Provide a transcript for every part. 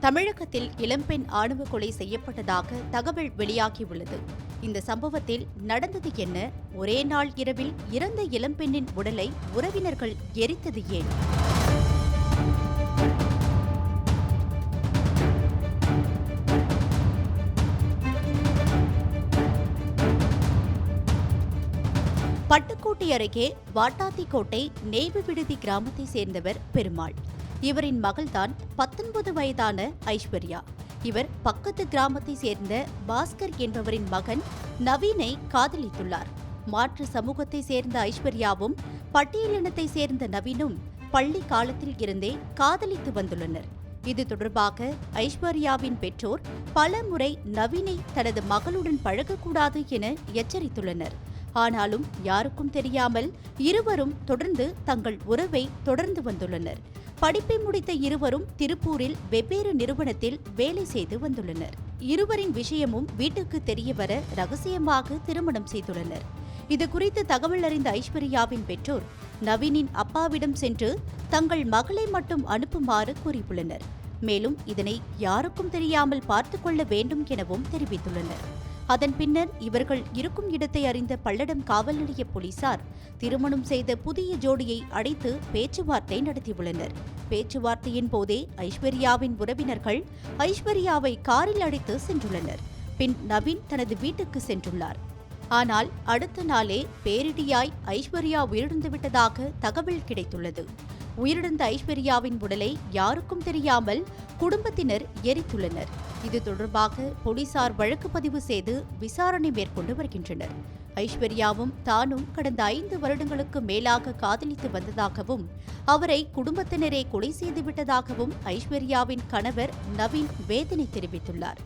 தமிழகத்தில் இளம்பெண் ஆணவ கொலை செய்யப்பட்டதாக தகவல் வெளியாகியுள்ளது. இந்த சம்பவத்தில் நடந்தது என்ன? ஒரே நாள் இரவில் இறந்த இளம்பெண்ணின் உடலை உறவினர்கள் எரித்தது ஏன்? பட்டுக்கோட்டை அருகே வாட்டாத்திக்கோட்டை நெய்வு விடுதி கிராமத்தை சேர்ந்தவர் பெருமாள். இவரின் மகள்தான் பத்தொன்பது வயதான ஐஸ்வர்யா. இவர் பக்கத்து கிராமத்தை சேர்ந்த பாஸ்கர் என்பவரின் மகன் நவீனை காதலித்துள்ளார். மாற்று சமூகத்தை சேர்ந்த ஐஸ்வர்யாவும் பட்டியலினத்தை சேர்ந்த நவீனும் பள்ளி காலத்தில் இருந்தே காதலித்து வந்துள்ளனர். இது தொடர்பாக ஐஸ்வர்யாவின் பெற்றோர் பல முறை நவீனை தனது மகளுடன் பழகக்கூடாது என எச்சரித்துள்ளனர். ஆனாலும் யாருக்கும் தெரியாமல் இருவரும் தொடர்ந்து தங்கள் உறவை தொடர்ந்து வந்துள்ளனர். படிப்பை முடித்த இருவரும் திருப்பூரில் வெவ்வேறு நிறுவனத்தில் வேலை செய்து வந்துள்ளனர். இருவரின் விஷயமும் வீட்டுக்கு தெரியவர ரகசியமாக திருமணம் செய்துள்ளனர். இது குறித்து தகவல் அறிந்த ஐஸ்வர்யாவின் பெற்றோர் நவீனின் அப்பாவிடம் சென்று தங்கள் மகளை மட்டும் அனுப்புமாறு கூறியுள்ளனர். மேலும் இதனை யாருக்கும் தெரியாமல் பார்த்துக் கொள்ள வேண்டும் எனவும் தெரிவித்துள்ளனர். அதன் பின்னர் இவர்கள் இருக்கும் இடத்தை அறிந்த பல்லடம் காவல் நிலைய போலீசார் திருமணம் செய்த புதிய ஜோடியை அடைத்து பேச்சுவார்த்தை நடத்தியுள்ளனர். பேச்சுவார்த்தையின் போதே ஐஸ்வர்யாவின் உறவினர்கள் ஐஸ்வர்யாவை காரில் அழைத்து சென்றுள்ளனர். பின் நவீன் தனது வீட்டுக்கு சென்றுள்ளார். ஆனால் அடுத்த நாளே பேரிடியாய் ஐஸ்வர்யா உயிரிழந்து விட்டதாக தகவல் கிடைத்துள்ளது. உயிரிழந்த ஐஸ்வர்யாவின் உடலை யாருக்கும் தெரியாமல் குடும்பத்தினர் எரித்துள்ளனர். இது தொடர்பாக போலீசார் வழக்கு பதிவு செய்து விசாரணை மேற்கொண்டு வருகின்றனர். ஐஸ்வர்யாவும் தானும் கடந்த ஐந்து வருடங்களுக்கு மேலாக காதலித்து வந்ததாகவும் அவரை குடும்பத்தினரே கொலை செய்து விட்டதாகவும் ஐஸ்வர்யாவின் கணவர் நவீன் வேதனை தெரிவித்துள்ளார்.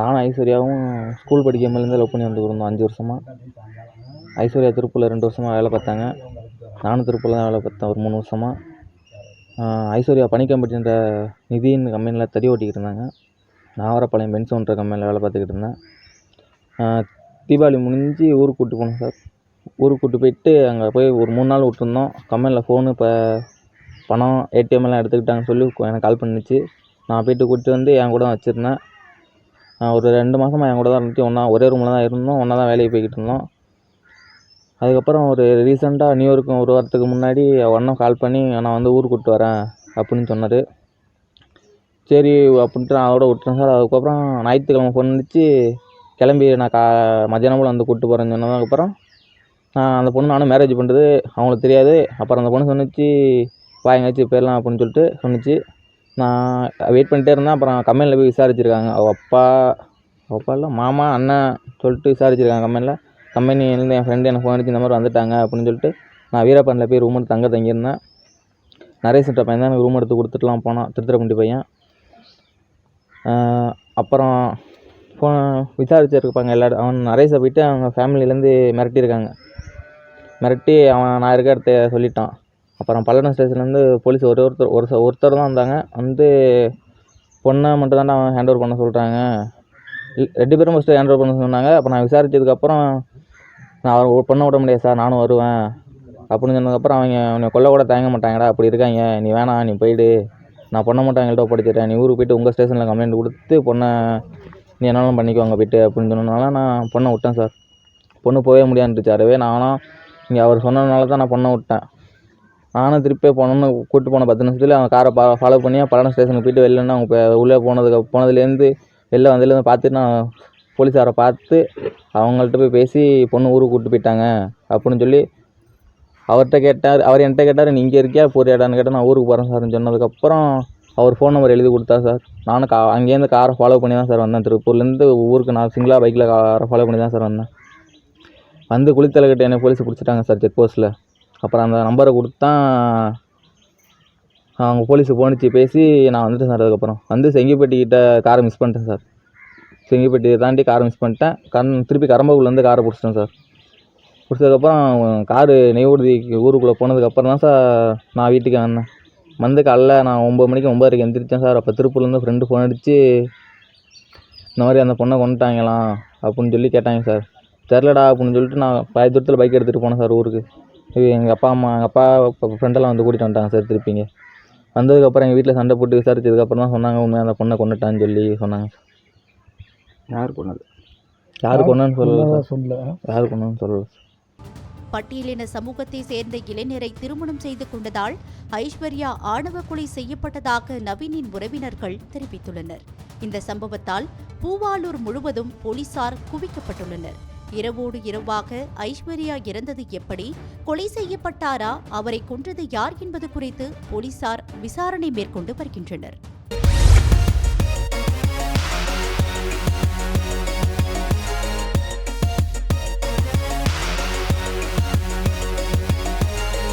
நானும் ஐஸ்வர்யாவும் ஸ்கூல் படிக்கும்போதுலேருந்து லவ் பண்ணி வந்துருந்தோம் அஞ்சு வருஷமாக ஐஸ்வர்யா திருப்பூரில் ரெண்டு வருஷமாக வேலை பார்த்தாங்க. நானும் திருப்பூரில் தான் வேலை பார்த்தேன் ஒரு மூணு வருஷமாக ஐஸ்வர்யா பனிக்கம்பட்டின்ற நிதின்னு கம்பெனியில் தறி ஓட்டிக்கிட்டு இருந்தாங்க. நாவரப்பாளையம் பென்சோன்ற கம்பெனியில் வேலை பார்த்துக்கிட்டு இருந்தேன். தீபாவளி முடிஞ்சு ஊருக்கு கூப்பிட்டு போனோம் சார். ஊருக்கு கூப்பிட்டு போயிட்டு அங்கே போய் ஒரு மூணு நாள் விட்டுருந்தோம். கம்பெனியில் ஃபோனு இப்போ பணம் ஏடிஎம் எல்லாம் எடுத்துக்கிட்டாங்கன்னு சொல்லி எனக்கு கால் பண்ணுச்சு. நான் போயிட்டு கூப்பிட்டு வந்து என் கூட தான் வச்சுருந்தேன். ஒரு ரெண்டு மாதமாக என் கூட தான் இருந்துச்சு ஒன்றா ஒரே ரூமில் தான் இருந்தோம். ஒன்றா தான் வேலைக்கு போய்கிட்டு இருந்தோம். அதுக்கப்புறம் ஒரு ரீசெண்டாக நியூ இயருக்கு ஒரு வாரத்துக்கு முன்னாடி ஒன்றும் கால் பண்ணி நான் வந்து ஊருக்கு கூப்பிட்டு வரேன் அப்படின்னு சொன்னார். சரி அப்படின்ட்டு நான் அதோட விட்டேன் சார். அதுக்கப்புறம் ஞாயிற்றுக்கிழமை ஃபோன் அடித்து கிளம்பி நான் கா மத்தியானம் போல் வந்து கூப்பிட்டு போகிறேன்னு சொன்னதுக்கப்புறம் நான் அந்த பொண்ணு நானும் மேரேஜ் பண்ணுறது அவங்களுக்கு தெரியாது. அப்புறம் அந்த பொண்ணு சொன்னிச்சு வா எங்கேயாச்சும் போயிடலாம் அப்படின்னு சொல்லிட்டு சொன்னிச்சு. நான் வெயிட் பண்ணிட்டே இருந்தேன். அப்புறம் கம்பெனியில் போய் விசாரிச்சிருக்காங்க. அவள் அப்பா அவள் அப்பா இல்லை மாமா அண்ணன் சொல்லிட்டு விசாரிச்சிருக்காங்க கம்பெனியில் கம்பெனிலேருந்து என் ஃப்ரெண்டு எனக்கு ஃபோன் அடிச்சு இந்த மாதிரி வந்துட்டாங்க அப்படின்னு சொல்லிட்டு நான் வீரப்பனில் போய் ரூம் எடுத்து தங்க தங்கியிருந்தேன். நரேஷ்ன்ற பையன் தான் எனக்கு ரூம் எடுத்து கொடுத்துட்டுலாம் போனான். திருத்துறைப்பூண்டி பையன். அப்புறம் ஃபோ விசாரிச்சிருப்பாங்க எல்லா அவன் நரேஷை போயிட்டு அவங்க ஃபேமிலியிலேருந்து மிரட்டியிருக்காங்க. மிரட்டி அவன் நான் இருக்க இடத்த சொல்லிட்டான். அப்புறம் பல்லடம் ஸ்டேஷன்லேருந்து போலீஸ் ஒரு ஒருத்தர் ஒரு ச- ஒருத்தர் தான் வந்தாங்க. வந்து பொண்ணை மட்டும் தான் அவன் ஹேண்ட் ஓவர் பண்ண சொல்கிறாங்க ரெண்டு பேரும் ஃபஸ்ட்டு ஹேண்ட் ஓவர் பண்ண சொன்னாங்க. அப்போ நான் விசாரித்ததுக்கப்புறம் நான் அவர் பொண்ணை விட முடியாது சார் நானும் வருவேன். அப்படின்னு சொன்னதுக்கப்புறம் அவங்க உன்னை கொல்ல கூட தயங்க மாட்டாங்கடா அப்படி இருக்காங்க. நீ வேணாம் நீ போயிடு. நான் பண்ண மட்டும் எங்கள்கிட்ட ஒப்படைச்சிடுறேன் நீ ஊருக்கு போய்ட்டு உங்கள் ஸ்டேஷனில் கம்ப்ளைண்ட் கொடுத்து பொண்ணை நீ என்னாலும் பண்ணிக்கோங்க போயிட்டு அப்படின்னு சொன்னதுனால நான் பொண்ணை விட்டேன் சார் பொண்ணு போகவே முடியாதுன்றுச்சு அதுவே நானும் இங்கே அவர் சொன்னதுனால தான் நான் பொண்ணை விட்டேன். நானும் திருப்பி பொண்ணு கூப்பிட்டு போன பத்து நிமிஷத்துல அவன் காரை பா ஃபாலோ பண்ணி பல்லடம் ஸ்டேஷனுக்கு போயிட்டு வெளிலன்னு அவங்க உள்ளே போனதுக்கு போனதுலேருந்து வெளில வந்ததுலேருந்து பார்த்துட்டு நான் போலீஸாரை பார்த்து அவங்கள்ட்ட போய் பேசி பொண்ணு ஊருக்கு கூப்பிட்டு போயிட்டாங்க அப்படின்னு சொல்லி அவர்கிட்ட கேட்டார் அவர் என்கிட்ட கேட்டார் நீ இங்கே இருக்கியா? போறியாடான்னு கேட்டால் நான் ஊருக்கு போகிறேன் சார்னு சொன்னதுக்கப்புறம் அவர் ஃபோன் நம்பர் எழுதி கொடுத்தா சார். நானும் கா அங்கேருந்து காரை ஃபாலோ பண்ணி தான் சார் வந்தேன். திருப்பூர்லேருந்து ஊருக்கு நான் சிங்கிளாக பைக்கில் காரை ஃபாலோ பண்ணி தான் சார் வந்தேன். வந்து குளித்தலைக்கிட்ட என்னை போலீஸ் பிடிச்சிட்டாங்க சார் செக் போஸ்ட்டில் அப்புறம் அந்த நம்பரை கொடுத்தான் அவங்க போலீஸுக்கு போனிச்சு பேசி நான் வந்துட்டேன் சார் அதுக்கப்புறம். வந்து செங்கிப்பட்டிக்கிட்ட காரை மிஸ் பண்ணிட்டேன் சார். செங்கிப்பட்டியை தாண்டி காரை மிஸ் பண்ணிட்டேன். கண் திருப்பி கரம்பக்குள்ளேருந்து காரை பிடிச்சிட்டேன் சார். பிடிச்சதுக்கப்புறம் காரு நெய்வேலிக்கு ஊருக்குள்ளே போனதுக்கப்புறம் தான் சார் நான் வீட்டுக்கு வந்தேன். வந்து காலைல நான் ஒம்பது மணிக்கு ஒம்பதரைக்கு எந்திரிச்சேன் சார். அப்போ திருப்பூர்லேருந்து ஃப்ரெண்டு ஃபோன் அடித்து இந்த மாதிரி அந்த பொண்ணை கொண்டுட்டாங்களாம் அப்படின்னு சொல்லி கேட்டாங்க சார். தெரிலடா அப்படின்னு சொல்லிட்டு நான் பாதி தூரத்தில் பைக் எடுத்துகிட்டு போனேன் சார் ஊருக்கு. எங்கள் அப்பா அம்மா எங்கள் அப்பா ஃப்ரெண்டெல்லாம் வந்து கூட்டிகிட்டு வந்துட்டாங்க சார் திருப்பிங்க. வந்ததுக்கப்புறம் எங்கள் வீட்டில் சண்டை போட்டு விசாரிச்சதுக்கப்புறம் தான் சொன்னாங்க உண்மையாக அந்த பொண்ணை கொண்டுட்டான்னு சொல்லி சொன்னாங்க யார் கொண்டது யார் கொண்டான்னு சொல்லல சார். சொல்ல யார் கொண்டான்னு சொல்லல சார். பட்டியலின சமூகத்தை சேர்ந்த இளைஞரை திருமணம் செய்து கொண்டதால் ஐஸ்வர்யா ஆணவ கொலை செய்யப்பட்டதாக நவீனின் உறவினர்கள் தெரிவித்துள்ளனர். இந்த சம்பவத்தால் பூவாலூர் முழுவதும் போலீசார் குவிக்கப்பட்டுள்ளனர். இரவோடு இரவாக ஐஸ்வர்யா இறந்தது எப்படி கொலை செய்யப்பட்டாரா அவரை கொன்றது யார் என்பது குறித்து போலீசார் விசாரணை மேற்கொண்டு வருகின்றனர்.